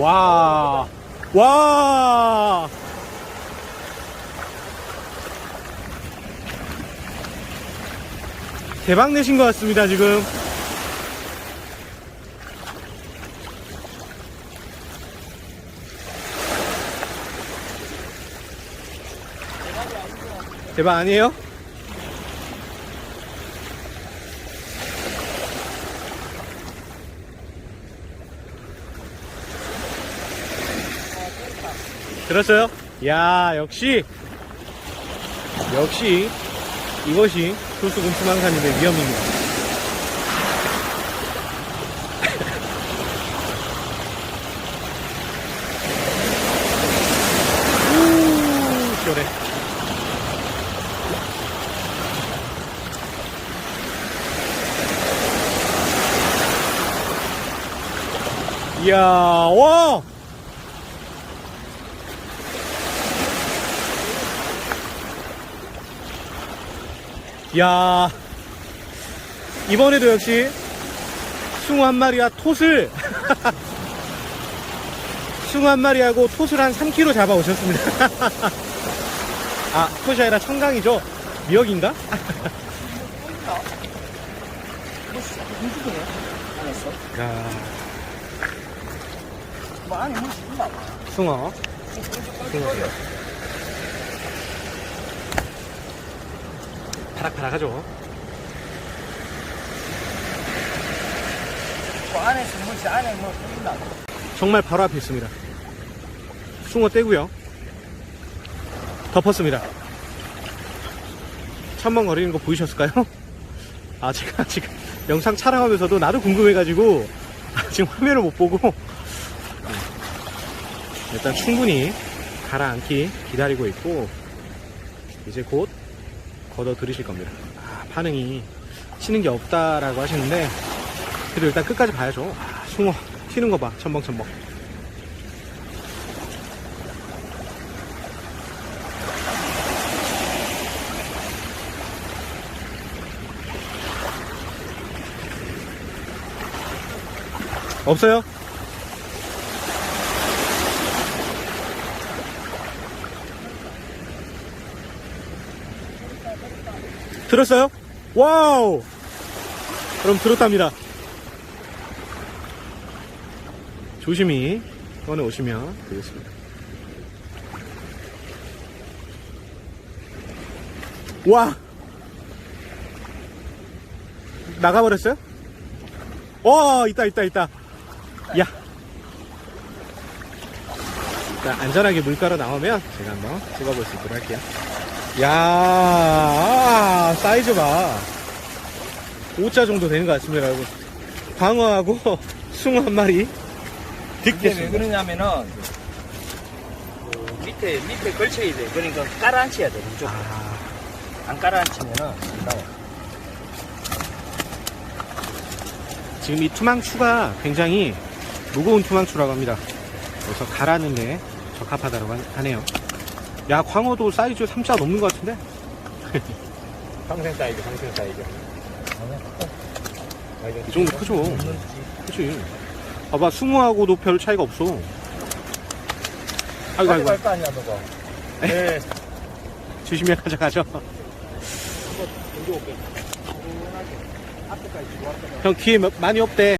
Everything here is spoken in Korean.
와, 와. 대박 내신 것 같습니다, 지금. 대박 아니에요? 들었어요? 야, 역시, 역시, 이것이 소수군 투망산인의 위험입니다. 이야, 와! 야 이번에도 역시 숭어 한 마리와 톳을 숭어 한 마리하고 톳을 한 3kg 잡아 오셨습니다. 아, 톳이 아니라 청강이죠? 미역인가? 야? 숭어. 숭어. 파락파락하죠? 뭐 안에서 물이 안에 뭐 있나? 정말 바로 앞에 있습니다. 숭어 떼고요. 덮었습니다. 천멍거리는 거 보이셨을까요? 아 제가 지금 영상 촬영하면서도 나도 궁금해가지고 지금 화면을 못 보고 음, 일단 충분히 가라앉기 기다리고 있고 이제 곧 걷어 들으실 겁니다. 아, 반응이 치는 게 없다라고 하시는데 그래도 일단 끝까지 봐야죠. 아, 숭어 튀는 거 봐. 첨벙첨벙. 없어요? 들었어요? 와우! 그럼 들었답니다. 조심히 꺼내 오시면 되겠습니다. 와! 나가버렸어요? 와, 있다, 있다, 있다. 야! 일단 안전하게 물가로 나오면 제가 한번 찍어볼 수 있도록 할게요. 야, 아, 사이즈 봐. 5자 정도 되는 것 같습니다, 여러분. 광어하고 숭어 한 마리. 이게 왜 뒷겠습니다. 그러냐면은 그 밑에 밑에 걸쳐야 돼. 그러니까 깔아앉혀야 돼. 무조건. 아, 안 깔아앉히면은 안 나와. 지금 이 투망추가 굉장히 무거운 투망추라고 합니다. 그래서 가라는데 적합하다고 하- 하네요. 야, 광어도 사이즈 3자 넘는 것 같은데? 평생 사이즈, 평생 사이즈. 이 정도 크죠? 그치. 봐봐, 숭어하고도 별 차이가 없어. 아이고, 아이고. 갈거 아니야, 너가. 네. 조심히 가져가죠. 형, 기회 몇- 많이 없대.